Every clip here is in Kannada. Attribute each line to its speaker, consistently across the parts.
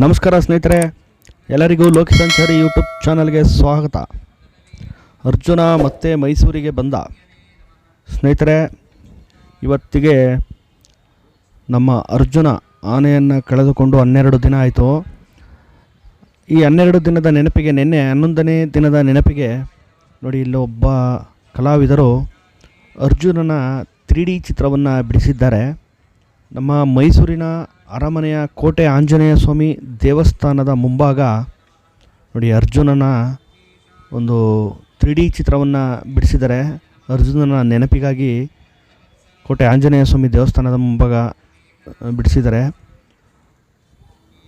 Speaker 1: ನಮಸ್ಕಾರ ಸ್ನೇಹಿತರೆ, ಎಲ್ಲರಿಗೂ ಲೋಕ ಸಂಚಾರಿ ಯೂಟ್ಯೂಬ್ ಚಾನಲ್ಗೆ ಸ್ವಾಗತ. ಅರ್ಜುನ ಮತ್ತೆ ಮೈಸೂರಿಗೆ ಬಂದ. ಸ್ನೇಹಿತರೆ, ಇವತ್ತಿಗೆ ನಮ್ಮ ಅರ್ಜುನ ಆನೆಯನ್ನು ಕಳೆದುಕೊಂಡು ಹನ್ನೆರಡು ದಿನ ಆಯಿತು. ಈ ಹನ್ನೆರಡು ದಿನದ ನೆನಪಿಗೆ, ನಿನ್ನೆ ಹನ್ನೊಂದನೇ ದಿನದ ನೆನಪಿಗೆ, ನೋಡಿ, ಇಲ್ಲಿ ಒಬ್ಬ ಕಲಾವಿದರು ಅರ್ಜುನನ ತ್ರೀ ಡಿ ಚಿತ್ರವನ್ನು ಬಿಡಿಸಿದ್ದಾರೆ. ನಮ್ಮ ಮೈಸೂರಿನ ಅರಮನೆಯ ಕೋಟೆ ಆಂಜನೇಯ ಸ್ವಾಮಿ ದೇವಸ್ಥಾನದ ಮುಂಭಾಗ ನೋಡಿ ಅರ್ಜುನನ ಒಂದು ತ್ರೀ ಡಿ ಚಿತ್ರವನ್ನು ಬಿಡಿಸಿದರೆ ಅರ್ಜುನನ ನೆನಪಿಗಾಗಿ ಕೋಟೆ ಆಂಜನೇಯ ಸ್ವಾಮಿ ದೇವಸ್ಥಾನದ ಮುಂಭಾಗ ಬಿಡಿಸಿದರೆ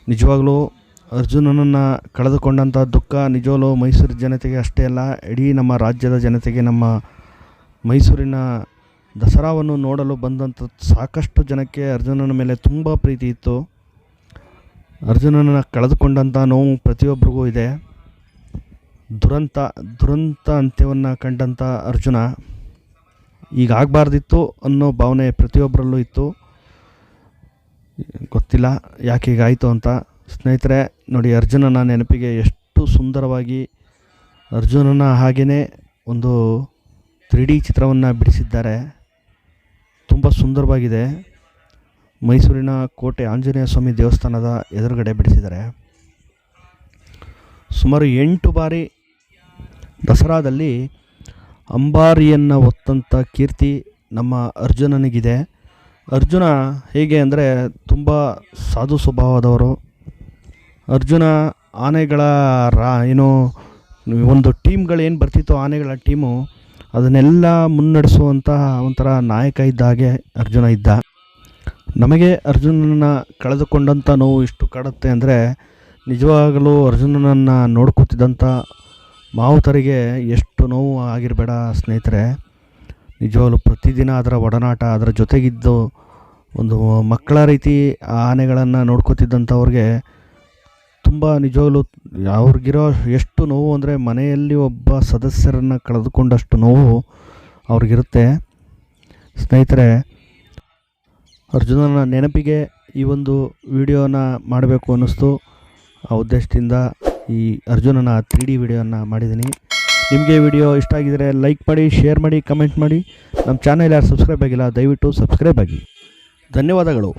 Speaker 1: ನಿಜವಾಗಲೂ ಅರ್ಜುನನನ್ನು ಕಳೆದುಕೊಂಡಂಥ ದುಃಖ ನಿಜವಾಗಲೂ ಮೈಸೂರು ಜನತೆಗೆ ಅಷ್ಟೇ ಅಲ್ಲ, ಇಡೀ ನಮ್ಮ ರಾಜ್ಯದ ಜನತೆಗೆ, ನಮ್ಮ ಮೈಸೂರಿನ ದಸರಾವನ್ನು ನೋಡಲು ಬಂದಂಥ ಸಾಕಷ್ಟು ಜನಕ್ಕೆ ಅರ್ಜುನನ ಮೇಲೆ ತುಂಬ ಪ್ರೀತಿ ಇತ್ತು. ಅರ್ಜುನನ ಕಳೆದುಕೊಂಡಂಥ ನೋವು ಪ್ರತಿಯೊಬ್ಬರಿಗೂ ಇದೆ. ದುರಂತ ದುರಂತ ಅಂತ್ಯವನ್ನು ಕಂಡಂಥ ಅರ್ಜುನ ಈಗ ಆಗಬಾರ್ದಿತ್ತು ಅನ್ನೋ ಭಾವನೆ ಪ್ರತಿಯೊಬ್ಬರಲ್ಲೂ ಇತ್ತು. ಗೊತ್ತಿಲ್ಲ ಯಾಕೆ ಹೀಗಾಯಿತು ಅಂತ. ಸ್ನೇಹಿತರೆ, ನೋಡಿ ಅರ್ಜುನನ ನೆನಪಿಗೆ ಎಷ್ಟು ಸುಂದರವಾಗಿ ಅರ್ಜುನನ ಹಾಗೆಯೇ ಒಂದು ತ್ರೀ ಡಿ ಚಿತ್ರವನ್ನು ಬಿಡಿಸಿದ್ದಾರೆ. ತುಂಬ ಸುಂದರವಾಗಿದೆ. ಮೈಸೂರಿನ ಕೋಟೆ ಆಂಜನೇಯ ಸ್ವಾಮಿ ದೇವಸ್ಥಾನದ ಎದುರುಗಡೆ ಬಿಡಿಸಿದ್ದಾರೆ. ಸುಮಾರು ಎಂಟು ಬಾರಿ ದಸರಾದಲ್ಲಿ ಅಂಬಾರಿಯನ್ನು ಹೊತ್ತಂಥ ಕೀರ್ತಿ ನಮ್ಮ ಅರ್ಜುನನಿಗಿದೆ. ಅರ್ಜುನ ಹೇಗೆ ಅಂದರೆ ತುಂಬ ಸಾಧು ಸ್ವಭಾವದವರು. ಅರ್ಜುನ ಆನೆಗಳ ರಾ ಏನು ಒಂದು ಟೀಮ್ಗಳೇನು ಬರ್ತಿತ್ತೋ ಆನೆಗಳ ಟೀಮು ಅದನ್ನೆಲ್ಲ ಮುನ್ನಡೆಸುವಂತಹ ಒಂಥರ ನಾಯಕ ಇದ್ದ ಹಾಗೆ ಅರ್ಜುನ ಇದ್ದ. ನಮಗೆ ಅರ್ಜುನನ ಕಳೆದುಕೊಂಡಂಥ ನೋವು ಇಷ್ಟು ಕಾಡುತ್ತೆ ಅಂದರೆ ನಿಜವಾಗಲೂ ಅರ್ಜುನನನ್ನು ನೋಡ್ಕೊತಿದ್ದಂಥ ಮಾವುತರಿಗೆ ಎಷ್ಟು ನೋವು ಆಗಿರಬೇಡ ಸ್ನೇಹಿತರೆ. ನಿಜವಾಗಲೂ ಪ್ರತಿದಿನ ಅದರ ಒಡನಾಟ, ಅದರ ಜೊತೆಗಿದ್ದು ಒಂದು ಮಕ್ಕಳ ರೀತಿ ಆ ಆನೆಗಳನ್ನು ನೋಡ್ಕೊತಿದ್ದಂಥವ್ರಿಗೆ ತುಂಬ ನಿಜವಾಗ್ಲೂ ಅವ್ರಿಗಿರೋ ಎಷ್ಟು ನೋವು ಅಂದರೆ ಮನೆಯಲ್ಲಿ ಒಬ್ಬ ಸದಸ್ಯರನ್ನು ಕಳೆದುಕೊಂಡಷ್ಟು ನೋವು ಅವ್ರಿಗಿರುತ್ತೆ. ಸ್ನೇಹಿತರೆ, ಅರ್ಜುನನ ನೆನಪಿಗೆ ಈ ಒಂದು ವಿಡಿಯೋನ ಮಾಡಬೇಕು ಅನ್ನಿಸ್ತು. ಆ ಉದ್ದೇಶದಿಂದ ಈ ಅರ್ಜುನನ ತ್ರೀ ಡಿ ವಿಡಿಯೋನ ಮಾಡಿದ್ದೀನಿ. ನಿಮಗೆ ವಿಡಿಯೋ ಇಷ್ಟ ಆಗಿದರೆ ಲೈಕ್ ಮಾಡಿ, ಶೇರ್ ಮಾಡಿ, ಕಮೆಂಟ್ ಮಾಡಿ. ನಮ್ಮ ಚಾನಲ್ ಯಾರು ಸಬ್ಸ್ಕ್ರೈಬ್ ಆಗಿಲ್ಲ, ದಯವಿಟ್ಟು ಸಬ್ಸ್ಕ್ರೈಬ್ ಆಗಿ. ಧನ್ಯವಾದಗಳು.